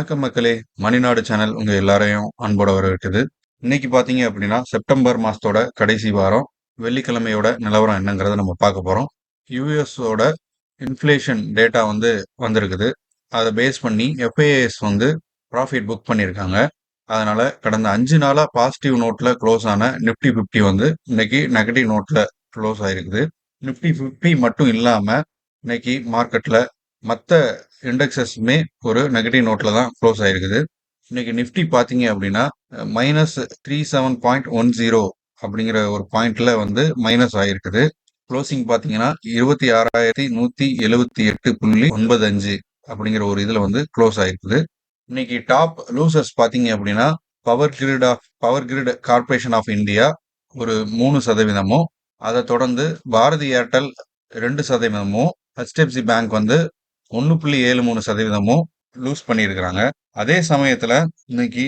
வணக்கம் மக்களே. மணிநாடு சேனல் உங்க எல்லாரையும் அன்போட வரவேற்குது இன்னைக்கு பாத்தீங்க அப்படின்னா செப்டம்பர் மாசத்தோட கடைசி வாரம் வெள்ளிக்கிழமையோட நிலவரம் என்னங்கிறத நம்ம பார்க்க போறோம். யூஎஸோட இன்ஃப்ளேஷன் டேட்டா வந்து வந்திருக்குது. அதை பேஸ் பண்ணி எஃப்ஐஎஸ் வந்து ப்ராஃபிட் புக் பண்ணியிருக்காங்க. அதனால கடந்த அஞ்சு நாளா பாசிட்டிவ் நோட்ல க்ளோஸ் ஆன நிப்டி ஃபிஃப்டி வந்து இன்னைக்கு நெகட்டிவ் நோட்ல க்ளோஸ் ஆயிருக்குது. நிப்டி ஃபிஃப்டி மட்டும் இல்லாம இன்னைக்கு மார்க்கெட்ல மற்ற இண்டெக்ஸஸுமே ஒரு நெகட்டிவ் நோட்டில் தான் க்ளோஸ் ஆயிருக்குது. இன்னைக்கு நிஃப்டி பார்த்தீங்க அப்படின்னா minus three seven point one zero அப்படிங்கிற ஒரு பாயிண்ட்ல வந்து மைனஸ் ஆயிருக்குது. க்ளோசிங் பார்த்தீங்கன்னா இருபத்தி ஆறாயிரத்தி நூற்றி எழுபத்தி எட்டு புள்ளி ஒன்பது அஞ்சு அப்படிங்கிற ஒரு இதில் வந்து க்ளோஸ் ஆயிருக்குது. இன்னைக்கு டாப் லூசர்ஸ் பார்த்தீங்க அப்படின்னா power grid of power grid corporation of India ஒரு மூணு சதவீதமும் அதை தொடர்ந்து பாரதி ஏர்டெல் ரெண்டு சதவீதமும் ஹெச்டிஎஃப்சி பேங்க் வந்து ஒன்று புள்ளி ஏழு மூணு சதவீதமும் லூஸ் பண்ணியிருக்கிறாங்க. அதே சமயத்தில் இன்னைக்கு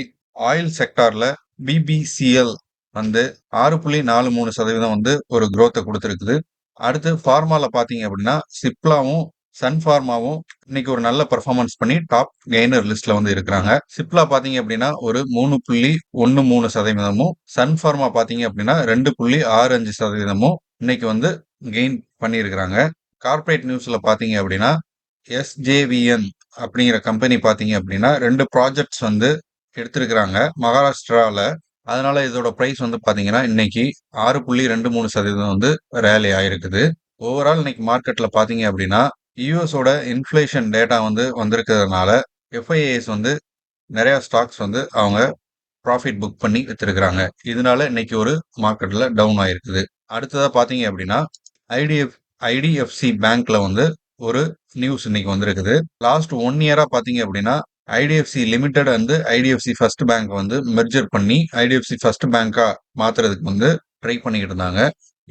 ஆயில் செக்டார்ல பிபிசிஎல் வந்து ஆறு புள்ளி நாலு மூணு சதவீதம் வந்து ஒரு குரோத்தை கொடுத்துருக்குது. அடுத்து ஃபார்மால பார்த்தீங்க அப்படின்னா சிப்லாவும் சன் ஃபார்மாவும் இன்னைக்கு ஒரு நல்ல பர்ஃபார்மன்ஸ் பண்ணி டாப் கெய்னர் லிஸ்ட்ல வந்து இருக்கிறாங்க. சிப்லா பாத்தீங்க அப்படின்னா ஒரு மூணு புள்ளி ஒன்னு மூணு சதவீதமும் சன் ஃபார்மா பாத்தீங்க அப்படின்னா ரெண்டு புள்ளி ஆறு அஞ்சு சதவீதமும் இன்னைக்கு வந்து கெயின் பண்ணியிருக்கிறாங்க. கார்ப்பரேட் நியூஸ்ல பாத்தீங்க அப்படின்னா எஸ்ஜேவிஎன் அப்படிங்கிற கம்பெனி பார்த்தீங்க அப்படின்னா ரெண்டு ப்ராஜெக்ட்ஸ் வந்து எடுத்திருக்கிறாங்க. மகாராஷ்டிராவில் அதனால இதோட ப்ரைஸ் வந்து பார்த்தீங்கன்னா இன்னைக்கு ஆறு புள்ளி ரெண்டு மூணு சதவீதம் வந்து ரேலி ஆயிருக்குது. ஓவரால் இன்னைக்கு மார்க்கெட்டில் பார்த்தீங்க அப்படின்னா யூஎஸோட இன்ஃப்ளேஷன் டேட்டா வந்து வந்திருக்கிறதுனால எஃப்ஐஏஎஸ் வந்து நிறையா ஸ்டாக்ஸ் வந்து அவங்க ப்ராஃபிட் புக் பண்ணி வச்சிருக்கிறாங்க இதனால இன்னைக்கு ஒரு மார்க்கெட்டில் டவுன் ஆயிருக்குது. அடுத்ததாக பார்த்தீங்க அப்படின்னா ஐடிஎஃப் ஐடிஎஃப்சி பேங்க்ல வந்து ஒரு நியூஸ் இன்னைக்கு வந்திருக்குது. லாஸ்ட் ஒன் இயரா பாத்தீங்க அப்படின்னா ஐடிஎஃப்சி லிமிடெட் வந்து ஐடிஎஃப்சி ஃபர்ஸ்ட் பேங்க் வந்து மெர்ஜர் பண்ணி ஐடிஎஃப்சி ஃபர்ஸ்ட் பேங்கா மாத்துறதுக்கு வந்து ட்ரை பண்ணிக்கிட்டு இருந்தாங்க.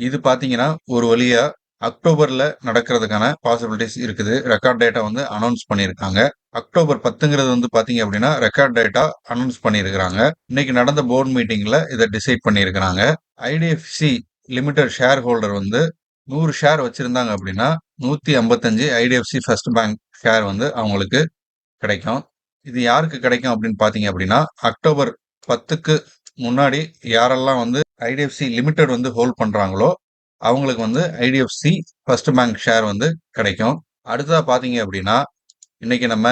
இது பாத்தீங்கன்னா ஒரு வழியா அக்டோபர்ல நடக்கிறதுக்கான பாசிபிலிட்டிஸ் இருக்குது. ரெக்கார்ட் டேட்டா வந்து அனௌன்ஸ் பண்ணியிருக்காங்க. அக்டோபர் பத்துங்கிறது வந்து பாத்தீங்க அப்படின்னா ரெக்கார்ட் டேட்டா அனௌன்ஸ் பண்ணியிருக்கிறாங்க. இன்னைக்கு நடந்த போர்டு மீட்டிங்ல இதை டிசைட் பண்ணியிருக்கிறாங்க. ஐடிஎஃப்சி லிமிடெட் ஷேர் ஹோல்டர் வந்து நூறு ஷேர் வச்சிருந்தாங்க அப்படின்னா நூற்றி ஐம்பத்தஞ்சு ஐடிஎஃப்சி ஃபர்ஸ்ட் பேங்க் ஷேர் வந்து அவங்களுக்கு கிடைக்கும். இது யாருக்கு கிடைக்கும் அப்படின்னு பார்த்தீங்க அப்படின்னா அக்டோபர் பத்துக்கு முன்னாடி யாரெல்லாம் வந்து ஐடிஎஃப்சி லிமிடெட் வந்து ஹோல்ட் பண்ணுறாங்களோ அவங்களுக்கு வந்து ஐடிஎஃப்சி ஃபர்ஸ்ட் பேங்க் ஷேர் வந்து கிடைக்கும். அடுத்ததாக பார்த்தீங்க அப்படின்னா இன்னைக்கு நம்ம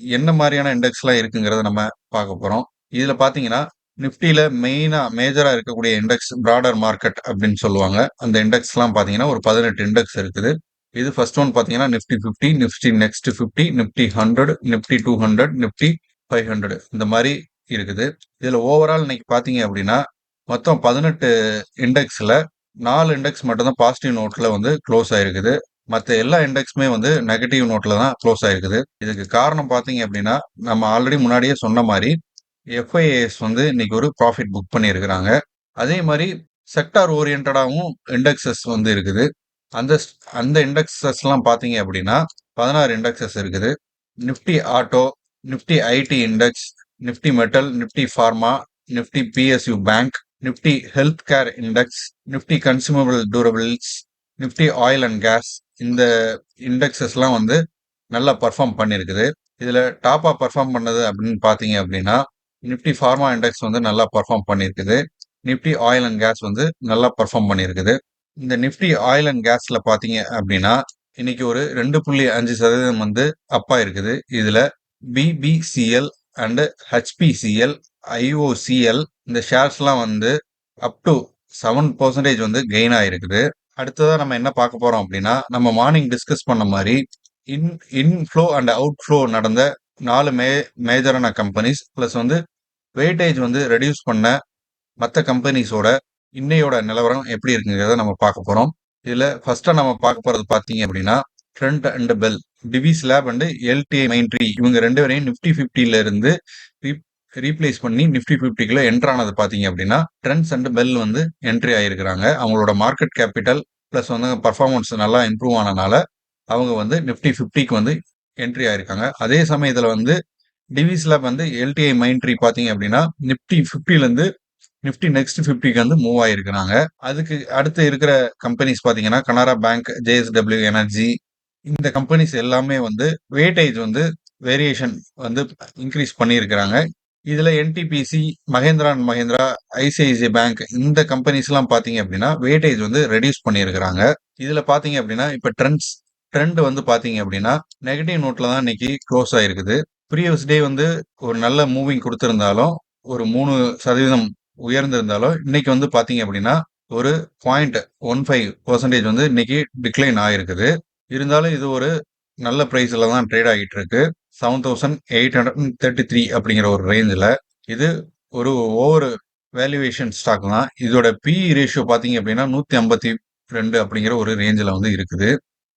என்ன மாதிரியான இண்டெக்ஸ்லாம் இருக்குங்கிறத நம்ம பார்க்க போகிறோம் இதில் பார்த்தீங்கன்னா நிஃப்டியில் மெயினாக மேஜராக இருக்கக்கூடிய இண்டெக்ஸ் ப்ராடர் மார்க்கெட் அப்படின்னு சொல்லுவாங்க. அந்த இண்டெக்ஸ்லாம் பார்த்தீங்கன்னா ஒரு பதினெட்டு இண்டெக்ஸ் இருக்குது. இது ஃபர்ஸ்ட் ஒன் பார்த்தீங்கன்னா Nifty fifty Nifty next fifty Nifty hundred Nifty two hundred Nifty five hundred இந்த மாதிரி இருக்குது. இதில் ஓவரால் இன்னைக்கு பார்த்தீங்க அப்படின்னா மொத்தம் பதினெட்டு இண்டெக்ஸில் நாலு இண்டெக்ஸ் மட்டும்தான் பாசிட்டிவ் நோட்டில் வந்து க்ளோஸ் ஆயிருக்குது. மற்ற எல்லா இண்டெக்ஸுமே வந்து நெகட்டிவ் நோட்டில் தான் க்ளோஸ் ஆயிருக்குது. இதுக்கு காரணம் பார்த்தீங்க அப்படின்னா நம்ம ஆல்ரெடி முன்னாடியே சொன்ன மாதிரி எஃப்ஐஏஎஸ் வந்து இன்னைக்கு ஒரு ப்ராஃபிட் புக் பண்ணியிருக்கிறாங்க. அதே மாதிரி செக்டார் ஓரியன்டாகவும் இண்டெக்ஸஸ் வந்து இருக்குது. அந்த அந்த இண்டெக்ஸஸ்லாம் பார்த்தீங்க அப்படின்னா பதினாறு இண்டெக்ஸஸ் இருக்குது. Nifty auto Nifty IT index Nifty metal Nifty pharma Nifty PSU bank Nifty health care index Nifty consumable durables Nifty oil and gas. இந்த இண்டெக்ஸஸ்லாம் வந்து நல்லா பர்ஃபார்ம் பண்ணியிருக்குது இதில் டாப்பாக பர்ஃபார்ம் பண்ணது அப்படின்னு பார்த்தீங்க அப்படின்னா நிஃப்டி ஃபார்மா இண்டெக்ஸ் வந்து நல்லா பர்ஃபார்ம் பண்ணியிருக்குது நிஃப்டி ஆயில் அண்ட் கேஸ் வந்து நல்லா பர்ஃபார்ம் பண்ணியிருக்குது இந்த நிஃப்டி ஆயில் அண்ட் கேஸ்ல பாத்தீங்க அப்படின்னா இன்னைக்கு ஒரு ரெண்டு புள்ளி அஞ்சு சதவீதம் வந்து அப்பா இருக்குது இதுல பிபிசிஎல் அண்ட் ஹெச்பிசிஎல் ஐஓசிஎல் இந்த ஷேர்ஸ்லாம் வந்து அப் டு செவன் பர்சன்டேஜ் வந்து கெயின் ஆயிருக்குது. அடுத்ததாக நம்ம என்ன பார்க்க போறோம் அப்படின்னா நம்ம மார்னிங் டிஸ்கஸ் பண்ண மாதிரி in inflow and outflow நடந்த நாலு மே மேஜரான கம்பெனிஸ் ப்ளஸ் வந்து வெயிட்டேஜ் வந்து ரெடியூஸ் பண்ண மற்ற கம்பெனிஸோட இன்னையோட நிலவரம் எப்படி இருக்குங்கிறத நம்ம பார்க்க போறோம். இதுல ஃபர்ஸ்டா நம்ம பார்க்க போறது பாத்தீங்க அப்படின்னா Trent and BEL Divi's lab and LTI Mindtree இவங்க ரெண்டு பேரையும் நிப்டி பிப்டில இருந்து ரீப்ளேஸ் பண்ணி நிப்டி பிப்டிக்குள்ள என்ட்ரு ஆனது பாத்தீங்க அப்படின்னா ட்ரெண்ட்ஸ் அண்ட் பெல் வந்து என்ட்ரி ஆயிருக்கிறாங்க. அவங்களோட மார்க்கெட் கேபிட்டல் பிளஸ் வந்து பர்ஃபார்மன்ஸ் நல்லா இம்ப்ரூவ் ஆனனால அவங்க வந்து நிப்டி பிப்டிக்கு வந்து என்ட்ரி ஆயிருக்காங்க. அதே சமயத்துல வந்து டிவிஸ் லேப் வந்து எல்டிஐ மைன்ட்ரி பாத்தீங்க அப்படின்னா நிப்டி பிப்டில இருந்து நிப்டி நெக்ஸ்ட் ஃபிஃப்டிக்கு வந்து மூவ் ஆயிருக்கிறாங்க. அதுக்கு அடுத்து இருக்கிற கம்பெனிஸ் பாத்தீங்கன்னா கனரா பேங்க் ஜேஎஸ்டபிள்யூ எனர்ஜி இந்த கம்பெனிஸ் எல்லாமே வந்து வெயிட்டேஜ் வந்து வேரியேஷன் வந்து இன்க்ரீஸ் பண்ணியிருக்கிறாங்க. இதுல NTPC Mahindra and Mahindra ICICI bank இந்த கம்பெனிஸ்லாம் பாத்தீங்க அப்படின்னா வெயிட்டேஜ் வந்து ரெடியூஸ் பண்ணியிருக்கிறாங்க. இதுல பாத்தீங்க அப்படின்னா இப்ப ட்ரெண்ட்ஸ் ட்ரெண்ட் வந்து பாத்தீங்க அப்படின்னா நெகட்டிவ் நோட்ல தான் இன்னைக்கு க்ளோஸ் ஆயிருக்குது. ப்ரீவியஸ் டே வந்து ஒரு நல்ல மூவிங் கொடுத்திருந்தாலும் ஒரு மூணு சதவீதம் உயர்ந்திருந்தாலும் இன்னைக்கு வந்து பாத்தீங்க அப்படின்னா ஒரு பாயிண்ட் ஒன் ஃபைவ் பர்சன்டேஜ் வந்து இன்னைக்கு டிக்ளைன் ஆயிருக்குது. இருந்தாலும் இது ஒரு நல்ல ப்ரைஸில் தான் ட்ரேட் ஆகிட்டு இருக்கு seven thousand eight hundred thirty three அப்படிங்கிற ஒரு ரேஞ்சில் இது ஒரு ஓவர் வேல்யூவேஷன் ஸ்டாக் தான். இதோட பி ரேஷியோ பார்த்தீங்க அப்படின்னா நூற்றி ஐம்பத்தி ரெண்டு அப்படிங்கிற ஒரு ரேஞ்சில் வந்து இருக்குது.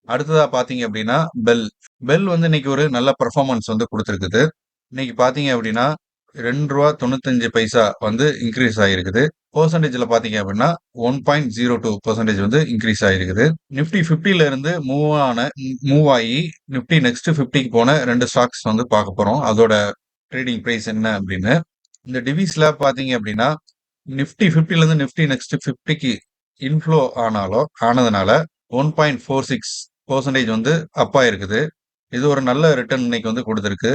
அடுத்ததா பார்த்தீங்க அப்படின்னா பெல் பெல் வந்து இன்னைக்கு ஒரு நல்ல பர்ஃபார்மன்ஸ் வந்து கொடுத்துருக்குது. இன்னைக்கு பார்த்தீங்க அப்படின்னா ரெண்டு ரூபா தொண்ணூத்தஞ்சு பைசா வந்து இன்க்ரீஸ் ஆகிருக்குது. பர்சன்டேஜ்ல பாத்தீங்க அப்படின்னா one point zero two percentage வந்து இன்க்ரீஸ் ஆகிருக்குது. நிப்டி ஃபிஃப்டில இருந்து மூவ் ஆன மூவ் ஆகி நிப்டி நெக்ஸ்ட் ஃபிஃப்டிக்கு போன ரெண்டு ஸ்டாக்ஸ் வந்து பார்க்க போறோம். அதோட ட்ரேடிங் ப்ரைஸ் என்ன அப்படின்னு. இந்த டிவிஸ்ல பாத்தீங்க அப்படின்னா நிப்டி ஃபிஃப்டில இருந்து நிப்டி நெக்ஸ்ட் ஃபிஃப்டிக்கு இன்ஃப்ளோ ஆனாலோ ஆனதுனால one point four six percentage வந்து அப்பாயிருக்குது இது ஒரு நல்ல ரிட்டர்ன் இன்னைக்கு வந்து கொடுத்துருக்கு.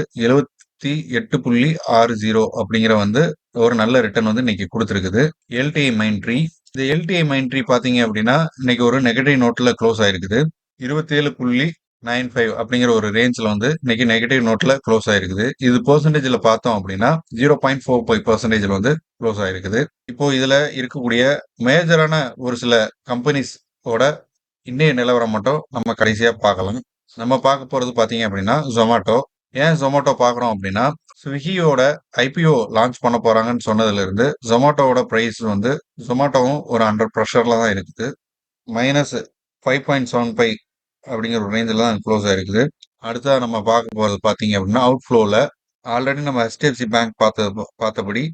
எழுபத்தி எட்டு புள்ளி ஆறு ஜீரோ அப்படிங்கிற வந்து ஒரு நல்ல ரிட்டர்ன் வந்து இன்னைக்கு கொடுத்துருக்குது. எல்டிஐ மைண்ட்ரி இந்த எல்டிஐ மைண்ட்ரி பாத்தீங்க அப்படின்னா இன்னைக்கு ஒரு நெகட்டிவ் நோட்ல க்ளோஸ் ஆயிருக்குது. இருபத்தேழு புள்ளி நைன் ஃபைவ் அப்படிங்கிற ஒரு ரேஞ்சில் வந்து இன்னைக்கு நெகட்டிவ் நோட்ல க்ளோஸ் ஆயிருக்குது. இது பர்சன்டேஜில் பார்த்தோம் அப்படின்னா ஜீரோ பாயிண்ட் ஃபோர் ஃபைவ் பர்சன்டேஜில் வந்து க்ளோஸ் ஆயிருக்குது. இப்போ இதுல இருக்கக்கூடிய மேஜரான ஒரு சில கம்பெனிஸ் ஓட இன்றைய நிலவரம் மட்டும் நம்ம கடைசியா பார்க்கலாம். நம்ம பார்க்க போறது பாத்தீங்க அப்படின்னா ஜொமேட்டோ ஏன் ஜொமேட்டோ பார்க்குறோம் அப்படின்னா ஸ்விக்கியோட ஐபிஓ லான்ச் பண்ண போறாங்கன்னு சொன்னதுல இருந்து ஜொமேட்டோவோட ப்ரைஸ் வந்து ஜொமேட்டோவும் ஒரு அண்டர் ப்ரெஷரில் தான் இருக்குது. Minus five point seven five அப்படிங்கிற ஒரு ரேஞ்சில் தான் க்ளோஸ் ஆயிருக்குது. அடுத்தா நம்ம பார்க்க போகிறது பார்த்தீங்க அப்படின்னா அவுட் ஃப்ளோவில் ஆல்ரெடி நம்ம ஹெச்டிஎஃப்சி பேங்க் பார்த்த பார்த்தபடி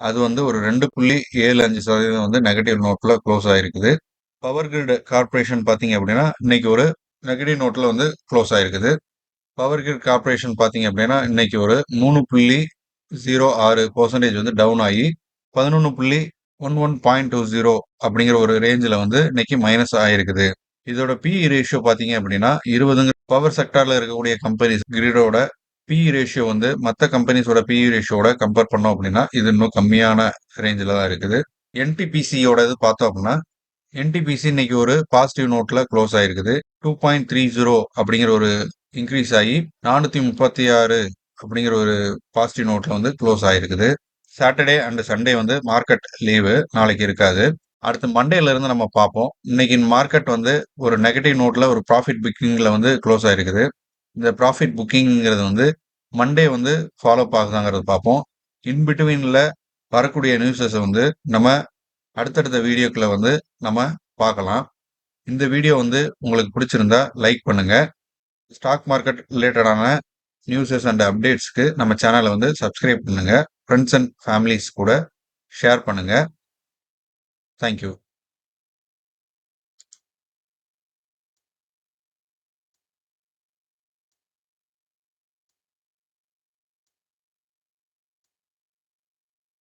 அது வந்து ஒரு ரெண்டு புள்ளி ஏழு அஞ்சு சதவீதம் வந்து நெகட்டிவ் நோட்ல க்ளோஸ் ஆகிருக்குது பவர் கிரிட் கார்பரேஷன் பார்த்தீங்க அப்படின்னா இன்னைக்கு ஒரு நெகட்டிவ் நோட்ல வந்து க்ளோஸ் ஆயிருக்குது. பவர் கிரிட் கார்பரேஷன் பார்த்தீங்க அப்படின்னா இன்னைக்கு ஒரு மூணு புள்ளி ஜீரோ ஆறு பர்சன்டேஜ் வந்து டவுன் ஆகி பதினொன்று புள்ளி one one point two zero அப்படிங்கிற ஒரு ரேஞ்சில் வந்து இன்னைக்கு மைனஸ் ஆயிருக்குது. இதோட பிஇ ரேஷியோ பார்த்தீங்க அப்படின்னா இருபதுங்க பவர் செக்டார்ல இருக்கக்கூடிய கம்பெனிஸ் கிரிடோட பிஇ ரேஷியோ வந்து மற்ற கம்பெனிஸோட பிஇ ரேஷியோட கம்பேர் பண்ணோம் அப்படின்னா இது இன்னும் கம்மியான ரேஞ்சில் தான் இருக்குது. என்டிபிசியோட இது பார்த்தோம் அப்படின்னா என்டிபிசி இன்னைக்கு ஒரு பாசிட்டிவ் நோட்ல க்ளோஸ் ஆயிருக்குது. டூ பாயிண்ட் த்ரீ ஜீரோ அப்படிங்கிற ஒரு இன்க்ரீஸ் ஆகி நானூத்தி முப்பத்தி ஆறு அப்படிங்கிற ஒரு பாசிட்டிவ் நோட்ல வந்து க்ளோஸ் ஆயிருக்குது. சாட்டர்டே அண்ட் சண்டே வந்து மார்க்கெட் லீவு நாளைக்கு இருக்காது. அடுத்து மண்டேல இருந்து நம்ம பார்ப்போம். இன்னைக்கு மார்க்கெட் வந்து ஒரு நெகட்டிவ் நோட்ல ஒரு ப்ராஃபிட் புக்கிங்ல வந்து க்ளோஸ் ஆயிருக்குது. இந்த ப்ராஃபிட் புக்கிங்கிறது வந்து மண்டே வந்து ஃபாலோ ஆகுதாங்கிறது பார்ப்போம். இன்பிட்வீன்ல வரக்கூடிய நியூஸஸ் வந்து நம்ம அடுத்தடுத்த வீடியோக்களை வந்து நம்ம பார்க்கலாம். இந்த வீடியோ வந்து உங்களுக்கு பிடிச்சிருந்தா லைக் பண்ணுங்கள் ஸ்டாக் மார்க்கெட் ரிலேட்டடான நியூஸஸ் அண்ட் அப்டேட்ஸ்க்கு நம்ம சேனலை வந்து சப்ஸ்கிரைப் பண்ணுங்க. ஃப்ரெண்ட்ஸ் அண்ட் ஃபேமிலிஸ் கூட ஷேர் பண்ணுங்கள் தேங்க்யூ